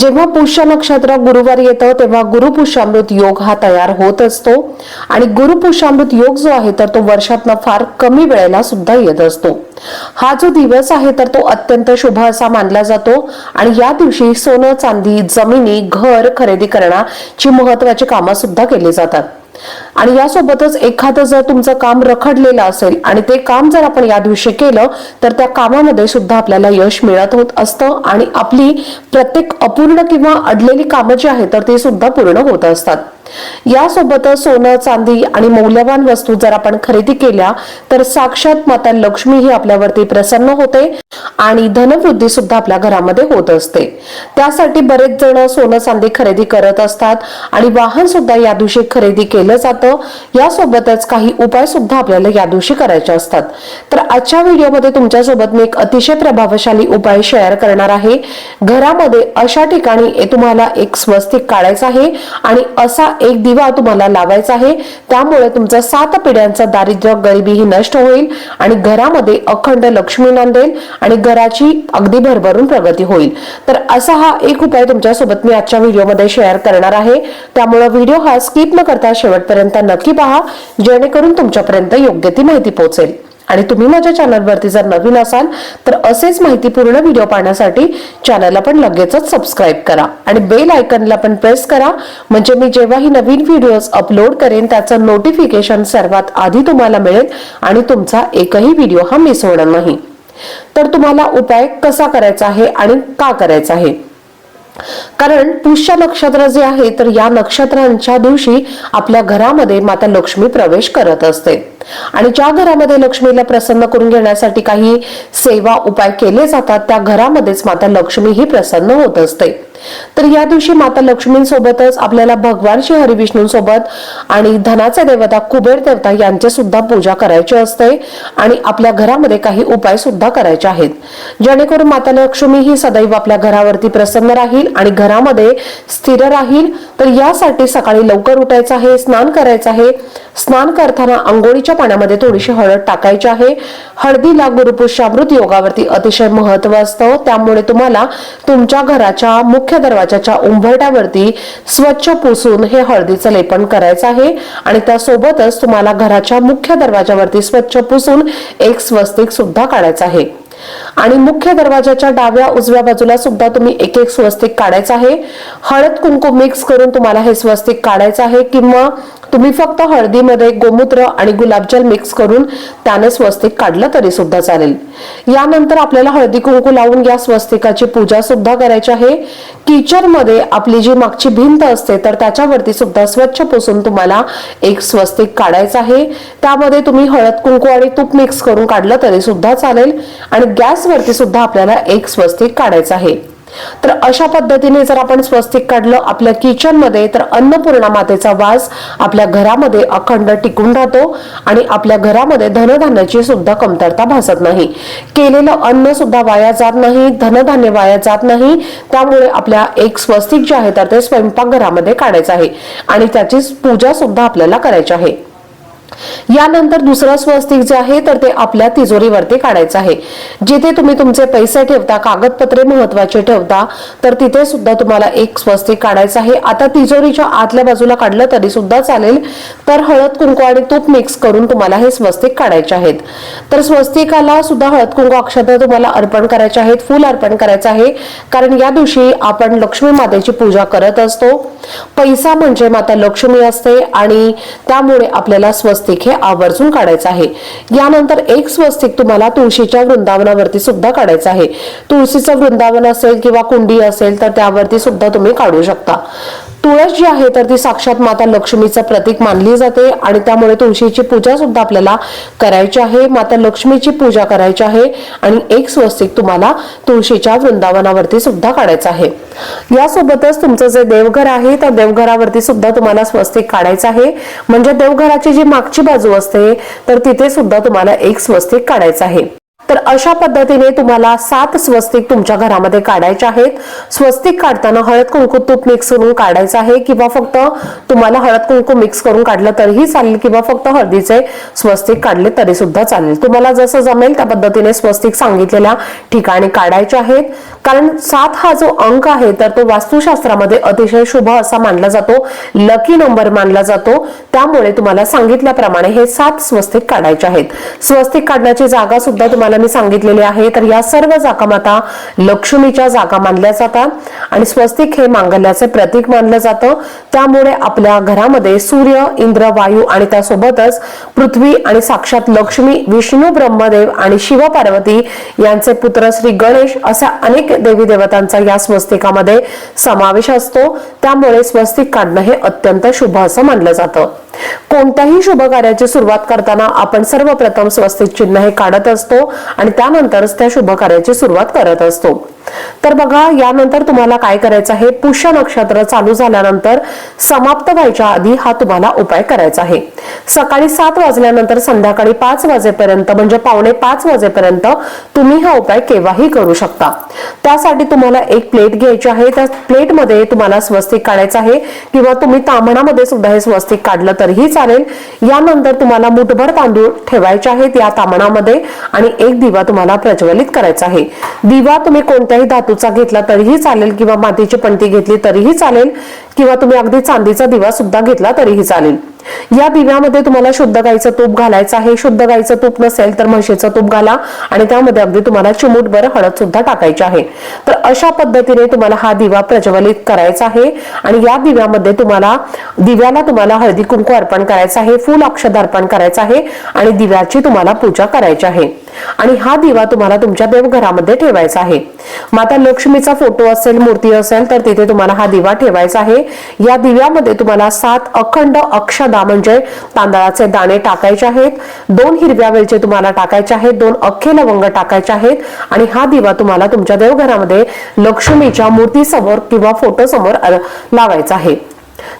जेव्हा पुष्य नक्षत्र गुरुवार येतं तेव्हा गुरुपुष्यामृत योग हा तयार होत असतो. आणि गुरुपुष्यामृत योग जो आहे तर तो वर्षातनं फार कमी वेळेला सुद्धा येत असतो. हा जो दिवस आहे तर तो अत्यंत शुभ असा मानला जातो. आणि या दिवशी सोनं चांदी जमिनी घर खरेदी करण्याची महत्वाची कामं सुद्धा केली जातात. आणि यासोबतच एखादं जर तुमचं काम रखडलेलं असेल आणि ते काम जर आपण या दिवशी केलं तर त्या कामामध्ये सुद्धा आपल्याला यश मिळत होत असतं आणि आपली प्रत्येक अपूर्ण किंवा अडलेली कामं जी आहेत तर ती सुद्धा पूर्ण होत असतात. यासोबतच सोनं चांदी आणि मौल्यवान वस्तू जर आपण खरेदी केल्या तर साक्षात माता लक्ष्मी ही आपल्यावरती प्रसन्न होते आणि धनवृद्धी सुद्धा आपल्या घरामध्ये होत असते. त्यासाठी बरेच जण सोनं चांदी खरेदी करत असतात आणि वाहन सुद्धा या दिवशी खरेदी केलं जातं. यासोबतच काही उपाय सुद्धा आपल्याला या दिवशी करायचे असतात. तर आजच्या व्हिडिओमध्ये तुमच्यासोबत मी एक अतिशय प्रभावशाली उपाय शेअर करणार आहे. घरामध्ये अशा ठिकाणी तुम्हाला एक स्वस्तिक काढायचं आहे आणि असा एक दिवा तुम्हाला लावायचा आहे. त्यामुळे तुमचा सात पिढ्यांचा दारिद्र्य गरिबी ही नष्ट होईल आणि घरामध्ये अखंड लक्ष्मी नांदेल आणि घराची अगदी भरभरून प्रगती होईल. तर असा हा एक उपाय तुमच्यासोबत मी आजच्या व्हिडिओमध्ये शेअर करणार आहे. त्यामुळे व्हिडिओ हा स्किप न करता शेवटपर्यंत नक्की पहा जेणेकरून तुमच्यापर्यंत योग्य ती माहिती पोहोचेल. आणि तुम्ही माझ्या चॅनलवरती जर नवीन असाल तर असेच माहितीपूर्ण व्हिडिओ पाहण्यासाठी चॅनलला पण लगेचच सबस्क्राईब करा. आणि बेल आयकनला पण प्रेस करा. म्हणजे मी जेव्हाही नवीन व्हिडिओज अपलोड करेन त्याचं नोटिफिकेशन सर्वात आधी तुम्हाला मिळेल आणि तुमचा एकही व्हिडिओ हा मिस होणार नाही. तर तुम्हाला उपाय कसा करायचा आहे आणि का करायचा आहे? कारण पुष्य नक्षत्र जे आहे तर या नक्षत्रांच्या दिवशी आपल्या घरामध्ये माता लक्ष्मी प्रवेश करत असते. आणि ज्या घरामध्ये लक्ष्मीला प्रसन्न करून घेण्यासाठी काही सेवा उपाय केले जातात त्या घरामध्येच माता लक्ष्मी ही प्रसन्न होत असते. तर या दिवशी माता लक्ष्मींसोबतच आपल्याला भगवान श्री हरिविष्णूंसोबत आणि धनाचा देवता कुबेर देवता यांचे सुद्धा पूजा करायची असते आणि आपल्या घरामध्ये काही उपाय सुद्धा करायचे आहेत. जेणेकरून माता लक्ष्मी ही सदैव आपल्या घरावरती प्रसन्न राहील आणि घरामध्ये स्थिर राहील. तर यासाठी सकाळी लवकर उठायचं आहे स्नान करायचं आहे. स्नान करताना आंघोळीच्या पाण्यामध्ये थोडीशी हळद टाकायची आहे. हळदीला गुरुपुष्यामृत योगावरती अतिशय महत्त्व असतं. त्यामुळे तुम्हाला तुमच्या घराच्या मुख्य दरवाजाच्या उंबरट्यावरती स्वच्छ पुसून हे हळदीचं लेपन करायचं आहे. आणि त्यासोबतच तुम्हाला घराच्या मुख्य दरवाजावरती स्वच्छ पुसून एक स्वस्तिक सुद्धा काढायचं आहे. आणि मुख्य दरवाजाच्या डाव्या उजव्या बाजूला सुद्धा तुम्ही एक एक स्वस्तिक काढायचं आहे. हळद कुंकू मिक्स करून तुम्हाला हे स्वस्तिक काढायचं आहे किंवा तुम्ही फक्त हळदीमध्ये गोमूत्र आणि गुलाबजल मिक्स करून त्याने स्वस्तिक काढलं तरी सुद्धा चालेल. यानंतर आपल्याला हळदी कुंकू लावून या स्वस्तिकाची पूजा सुद्धा करायची आहे. किचनमध्ये आपली जी मागची भिंत असते तर त्याच्यावरती सुद्धा स्वच्छ पुसून तुम्हाला एक स्वस्तिक काढायचं आहे. त्यामध्ये तुम्ही हळद कुंकू आणि तूप मिक्स करून काढलं तरी सुद्धा चालेल. आणि गॅसवरती सुद्धा आपल्याला एक स्वस्तिक काढायचं आहे. तर अशा पद्धतीने जर आपण स्वस्तिक काढलं आपल्या किचनमध्ये तर अन्नपूर्णा मातेचा वास आपल्या घरामध्ये अखंड टिकून राहतो आणि आपल्या घरामध्ये धनधान्याची सुद्धा कमतरता भासत नाही. केलेलं अन्न सुद्धा वाया जात नाही धनधान्य वाया जात नाही. त्यामुळे आपल्या एक स्वस्तिक जे आहे तर ते स्वयंपाकघरामध्ये काढायचं आहे आणि त्याची पूजा सुद्धा आपल्याला करायची आहे. यानंतर दुसरं स्वस्तिक जे आहे तर ते आपल्या तिजोरीवरती काढायचं आहे. जिथे तुम्ही तुमचे पैसे ठेवता कागदपत्रे महत्त्वाचे ठेवता तर तिथे सुद्धा तुम्हाला एक स्वस्तिक काढायचं आहे. आता तिजोरीच्या आतल्या बाजूला काढलं तरी सुद्धा चालेल. तर हळद कुंकू आणि तूप मिक्स करून तुम्हाला हे स्वस्तिक काढायचे आहेत. तर स्वस्तिकाला सुद्धा हळद कुंकू अक्षता तुम्हाला अर्पण करायचे आहेत फुल अर्पण करायचं आहे. कारण या दिवशी आपण लक्ष्मी मातेची पूजा करत असतो. पैसा म्हणजे माता लक्ष्मी असते आणि त्यामुळे आपल्याला स्वस्तिक हे आवर्जून काढायचं आहे. यानंतर एक स्वस्तिक तुम्हाला तुळशीच्या वृंदावनावरती सुद्धा काढायचं आहे. तुळशीचं वृंदावन असेल किंवा कुंडी असेल तर त्यावरती सुद्धा तुम्ही काढू शकता. तुळस जी आहे तर ती साक्षात माता लक्ष्मीचं प्रतीक मानली जाते आणि त्यामुळे तुळशीची पूजा सुद्धा आपल्याला करायची आहे. माता लक्ष्मीची पूजा करायची आहे आणि एक स्वस्तिक तुम्हाला तुळशीच्या वृंदावनावरती सुद्धा काढायचं आहे. यासोबतच तुमचं जे देवघर आहे त्या देवघरावरती सुद्धा तुम्हाला स्वस्तिक काढायचं आहे. म्हणजे देवघराची जी मागची बाजू असते तर तिथे सुद्धा तुम्हाला एक स्वस्तिक काढायचं आहे. तर अशा पद्धतीने तुम्हाला सात स्वस्तिक तुमच्या घरामध्ये काढायचे आहेत. स्वस्तिक काढताना हळद कुंकू तूप मिक्स करून काढायचं आहे किंवा फक्त तुम्हाला हळद कुंकू मिक्स करून काढलं तरीही चालेल किंवा फक्त हळदीचे स्वस्तिक काढले तरी सुद्धा चालेल. तुम्हाला जसं जमेल त्या पद्धतीने स्वस्तिक सांगितलेल्या ठिकाणी काढायचे आहेत. कारण सात हा जो अंक आहे तर तो वास्तुशास्त्रामध्ये अतिशय शुभ असा मानला जातो. लकी नंबर मानला जातो. त्यामुळे तुम्हाला सांगितल्याप्रमाणे हे सात स्वस्तिक काढायचे आहेत. स्वस्तिक काढण्याची जागा सुद्धा तुम्हाला मी सांगितलेले आहे. तर या सर्व जागा माता लक्ष्मीच्या जागा मानल्या जातात आणि स्वस्तिक हे मांगल्याचे प्रतीक मानलं जातं. त्यामुळे आपल्या घरामध्ये सूर्य इंद्र वायू आणि त्यासोबतच पृथ्वी आणि साक्षात लक्ष्मी विष्णू ब्रह्मदेव आणि शिव पार्वती यांचे पुत्र श्री गणेश अशा अनेक देवी देवतांचा या स्वस्तिकामध्ये समावेश असतो. त्यामुळे स्वस्तिक काढणं हे अत्यंत शुभ असं मानलं जातं. कोणत्याही शुभ कार्याची सुरुवात करताना आपण सर्वप्रथम स्वस्तिक चिन्ह हे काढत असतो आणि त्यानंतरच त्या शुभ कार्याची सुरुवात करत असतो. तर बघा यानंतर तुम्हाला काय करायचं आहे? पुष्य नक्षत्र चालू झाल्यानंतर समाप्त व्हायच्या आधी हा तुम्हाला उपाय करायचा आहे. सकाळी सात वाजल्यानंतर संध्याकाळी पाच वाजेपर्यंत म्हणजे पावणे पाच वाजेपर्यंत तुम्ही हा उपाय केव्हाही करू शकता. त्यासाठी तुम्हाला एक प्लेट घ्यायची आहे. त्या प्लेटमध्ये तुम्हाला स्वस्तिक काढायचं आहे किंवा तुम्ही तामणामध्ये सुद्धा हे स्वस्तिक काढलं तर तरीही चालेल. यानंतर तुम्हाला मुठभर तांदूळ ठेवायचे आहेत या तामणामध्ये आणि एक दिवा तुम्हाला प्रज्वलित करायचा आहे. दिवा तुम्ही कोणत्याही धातूचा घेतला तरीही चालेल किंवा मातीची पणती घेतली तरीही चालेल किंवा तुम्ही अगदी चांदीचा दिवा सुद्धा घेतला तरीही चालेल. या दिव्यामध्ये तुम्हाला शुद्ध गाईचं तूप घालायचं आहे. शुद्ध गाईचं तूप नसेल तर म्हशीचं तूप घाला आणि त्यामध्ये अगदी तुम्हाला चिमूटभर हळद सुद्धा टाकायची आहे. तर अशा पद्धतीने तुम्हाला हा दिवा प्रज्वलित करायचा आहे आणि या दिव्यामध्ये तुम्हाला दिव्याला तुम्हाला हळदी कुंकू अर्पण करायचं आहे फुल अक्षद अर्पण करायचं आहे आणि दिव्याची तुम्हाला पूजा करायची आहे. आणि हा दिवा तुम्हाला तुमच्या देवघरामध्ये ठेवायचा आहे. माता लक्ष्मीचा फोटो असेल मूर्ती असेल तर तिथे तुम्हाला हा दिवा ठेवायचा आहे. या दिव्यामध्ये तुम्हाला सात अखंड अक्षदा म्हणजे तांदळाचे दाणे टाकायचे आहेत. दोन हिरव्या वेलचे तुम्हाला टाकायचे आहेत दोन अख्खे लवंग टाकायचे आहेत. आणि हा दिवा तुम्हाला तुमच्या देवघरामध्ये लक्ष्मीच्या मूर्तीसमोर किंवा फोटो समोर लावायचा आहे.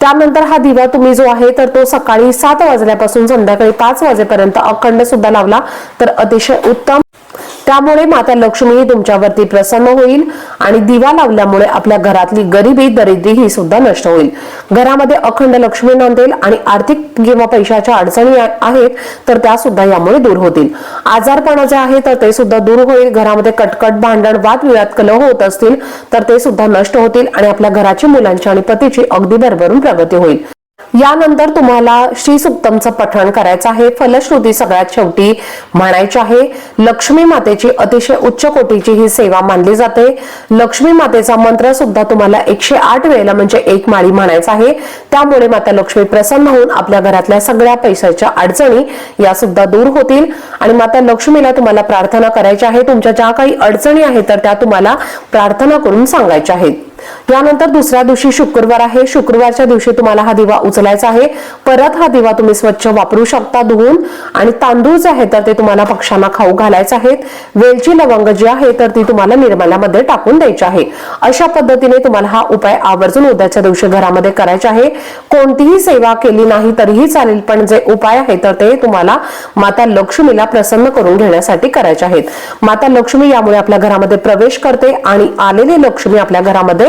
त्यानंतर हा दिवा तुम्ही जो आहे तर तो सकाळी सात वाजल्यापासून संध्याकाळी पाच वाजेपर्यंत अखंड सुद्धा लावला तर अतिशय उत्तम त्यामुळे माता लक्ष्मीही तुमच्यावरती प्रसन्न होईल आणि दिवा लावल्यामुळे आपल्या घरातली गरिबी दरिद्री ही सुद्धा नष्ट होईल. घरामध्ये अखंड लक्ष्मी नांदेल आणि आर्थिक किंवा पैशाच्या अडचणी आहेत तर त्या सुद्धा यामुळे दूर होतील. आजारपणा जे आहे तर ते सुद्धा दूर होईल. घरामध्ये कटकट भांडण वादविवाद कलह होत असतील तर ते सुद्धा नष्ट होतील आणि आपल्या घराची मुलांची आणि पतीची अगदी भरभरून प्रगती होईल. यानंतर तुम्हाला श्री सुक्तमचं पठण करायचं आहे. फलश्रुती सगळ्यात शेवटी म्हणायची आहे. लक्ष्मी मातेची अतिशय उच्च कोटीची ही सेवा मानली जाते. लक्ष्मी मातेचा मंत्र सुद्धा तुम्हाला एकशे आठ वेळेला म्हणजे एक माळी म्हणायचा आहे. त्यामुळे माता लक्ष्मी प्रसन्न होऊन आपल्या घरातल्या सगळ्या पैशाच्या अडचणी या सुद्धा दूर होतील. आणि माता लक्ष्मीला तुम्हाला प्रार्थना करायची आहे. तुमच्या ज्या काही अडचणी आहेत तर त्या तुम्हाला प्रार्थना करून सांगायच्या आहेत. यानंतर दुसऱ्या दिवशी शुक्रवार आहे. शुक्रवारच्या दिवशी तुम्हाला हा दिवा उचलायचा आहे. परत हा दिवा तुम्ही स्वच्छ वापरू शकता धुवून. आणि तांदूळ जे आहे तर ते तुम्हाला पक्ष्यांना खाऊ घालायचे आहेत. वेलची लवंग जी आहे तर ती तुम्हाला निर्मल्यामध्ये टाकून द्यायची आहे. अशा पद्धतीने तुम्हाला हा उपाय आवर्जून उद्याच्या दिवशी घरामध्ये करायचा आहे. कोणतीही सेवा केली नाही तरीही चालेल पण जे उपाय आहे तर ते तुम्हाला माता लक्ष्मीला प्रसन्न करून घेण्यासाठी करायचे आहेत. माता लक्ष्मी यामुळे आपल्या घरामध्ये प्रवेश करते आणि आलेली लक्ष्मी आपल्या घरामध्ये